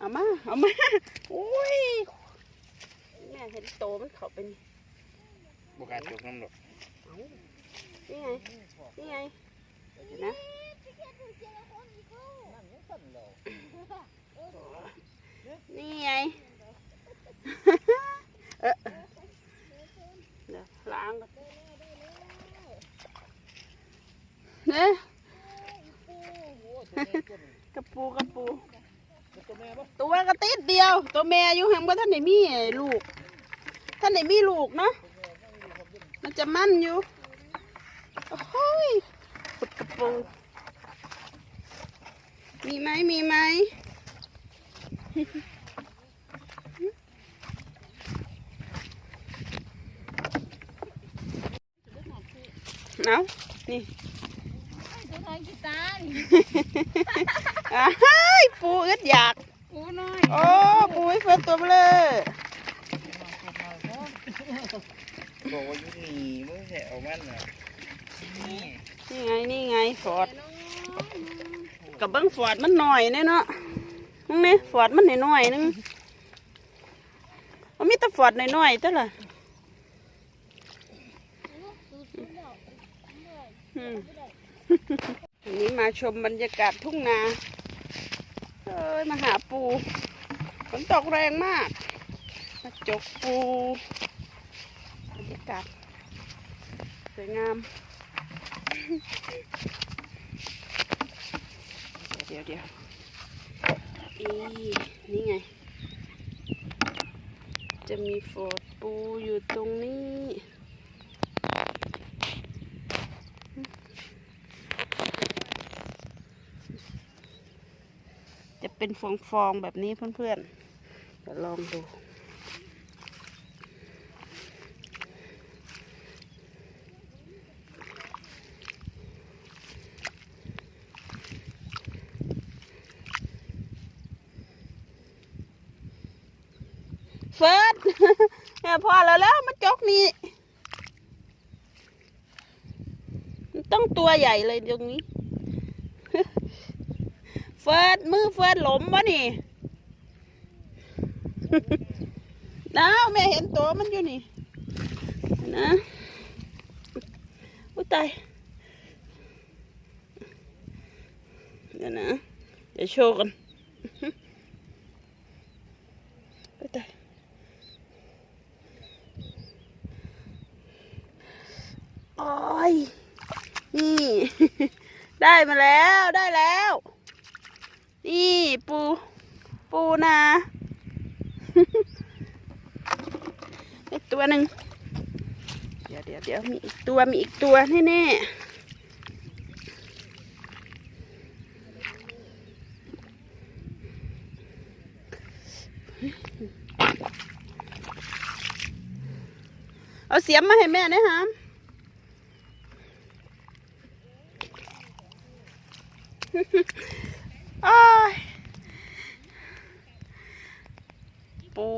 เอามา เอามา อุ้ย แม่เห็นโตมันเขาเป็นบุกล้าจกน้ำหรอกเอานี่ไง นี่ไงเห็นนะนี่ไงเออเดี๋ยวล้างก่อนเนี่ยกระปูกระปู ตัวกระติดเดียว ตัวแม่อยู่ห่างว่าท่านไหนมีลูก ท่านไหนมีลูกเนาะมันจะมั่นอยู่โอ้โหยขุดกระปูมีไหมมีไหมเอานี่ตัวทองกีตาร์ อ้ายปูอึดอยากกูน้อยโอ้ปูให้เฟิร์นตัวเบลอบอกว่าอยุนี่มึงแหเอามันน่ะนี่นี่ไงนี่ไงฟอร์ดกับเบิ้งฟอร์ดมันหน่อยแน่เนาะมึงนี่ฟอร์ดมันหน่อยๆนึงมันมีแต่ฟอร์ดหน่อยๆเท่าล่ะอืมวันนี้มาชมบรรยากาศทุ่งนา เอ้ยมาหาปูฝนตกแรงมากมาจกปูบรรยากาศสวยงาม เดี๋ยวเดี๋ยวอีนี่ไง จะมีโฟดปูอยู่ตรงนี้ จะเป็นฟองๆแบบนี้เพื่อนๆเดี๋ยวลองดู เฟิร์สแม่พอแล้วแล้วมาจกนี่ต้องตัวใหญ่เลยตรงนี้ เฟิร์สมือเฟิร์สหลมวะนี่ น้าวแม่เห็นตัวมันอยู่นี่ นะอุ้ยตายเดี๋ยวนะ เดี๋ยวโชว์กันอุ้ยตายโอ้ยนี่ ได้มาแล้วได้แล้ว นี่ปู ปูนาอีกตัวหนึ่งเดี๋ยวเดี๋ยวเดี๋ยวมีอีกตัวมีอีกตัวแน่ๆเอาเสียมมาให้แม่นะฮะ ปู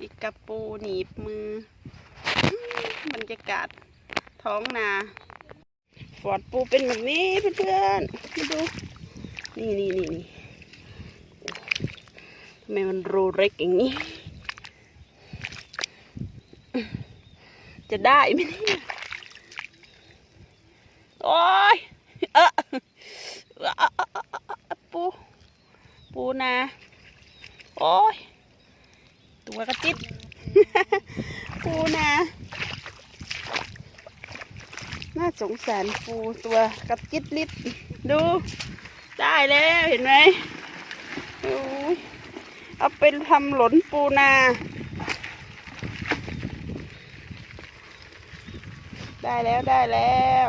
อีกกระปูหนีบมือบรรยากาศท้องนาฟอดปูเป็นแบบนี้เพื่อนๆมาดูนี่นี่นี่นี่ทำไมมันรูเล็กอย่างนี้ จะได้ไหมเนี่ยโอ้ย ออปู ปูนา โอ้ย ตัวกระติดปูนา น่าสงสารปูตัวกระจิดลิดดู ได้แล้วเห็นไหมอ้ยเอาเป็นทำหลนปูนาได้แล้วได้แล้ว